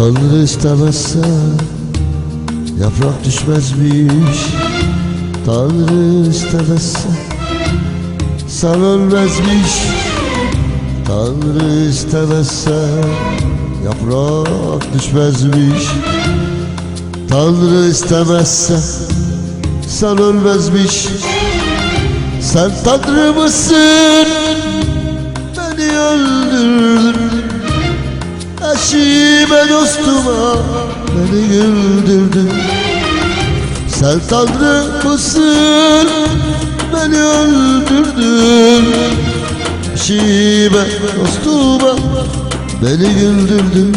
Tanrı istemezse yaprak düşmezmiş Tanrı istemezse sen ölmezmiş Tanrı istemezse yaprak düşmezmiş Tanrı istemezse sen ölmezmiş Sen Tanrı mısın? Beni öldürdün Eşime dostuma beni güldürdün. Sen Tanrı mısın? Beni öldürdün. Eşime dostuma beni güldürdün.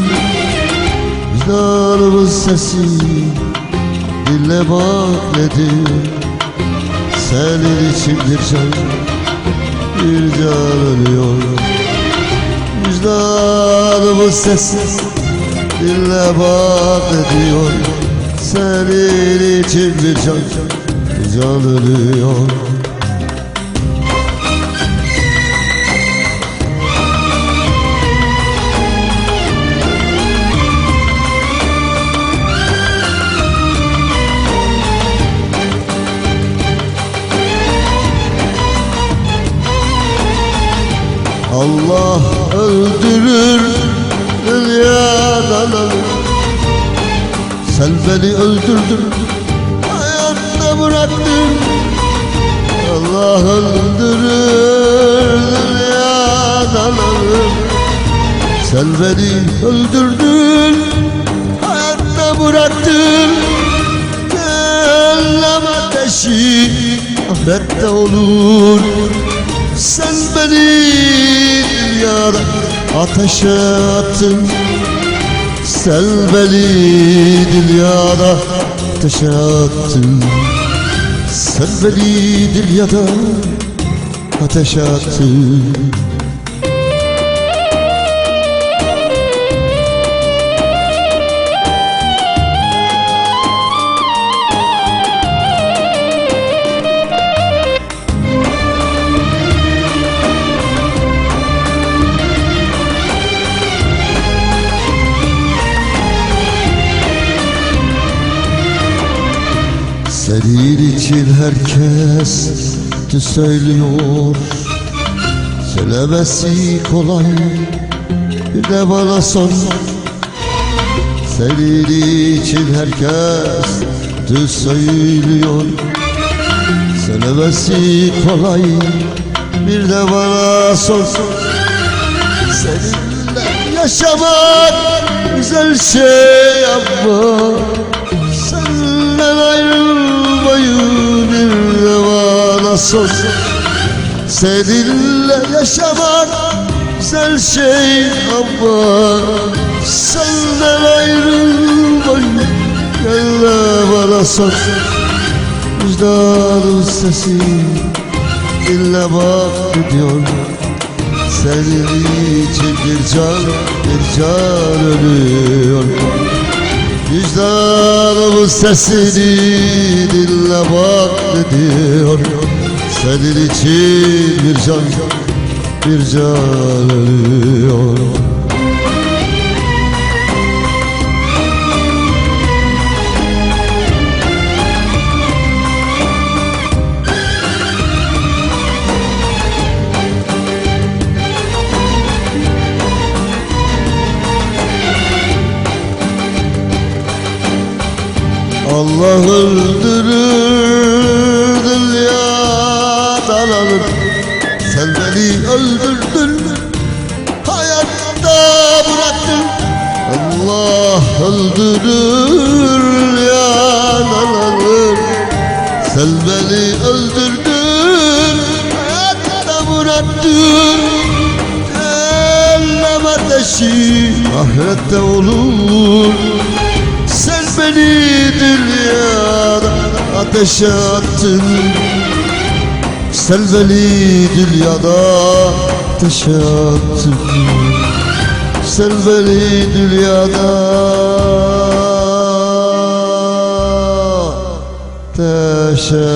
Vicdanımın sesi dinle bak ne diyor Senin için bir can bir can ölüyor. Vicdanımın sesi dinle bak ne diyor Senin için bir can can ölüyor Sen beni öldürdün hayatta bıraktın Allah öldürür dünyadan alır Sen beni öldürdün hayatta bıraktın Cehennem ateşi ahirette olur. Sen beni dünyada ateşe attın Sen beni dünyada ateşe attın. Sen beni dünyada ateşe attın İçin herkes de söylüyor. Söylemesi kolay bir de bana sor. Senin için herkes de söylüyor. Söylemesi kolay bir de bana sor. Seninle yaşamak güzel şey ama Senden de sor Seninle yaşamak güzel şey ama Senden ayrılmayı gel bana sor. Vicdanın sesi dinle bak diyor. Senin için bir can bir can ölüyor. Vicdanımın sesini dinle bak diyor Senin için bir can bir can ölüyor. Allah öldürür beni öldürdün. Hayatta bıraktın. Allah öldürür dünyadan alır Sen beni öldürdün hayatta bıraktın. Cehennem ateşi ahirette olur. Sen beni dünyada ateşe attın Sen beni dünyada Sen beni dünyada ateşe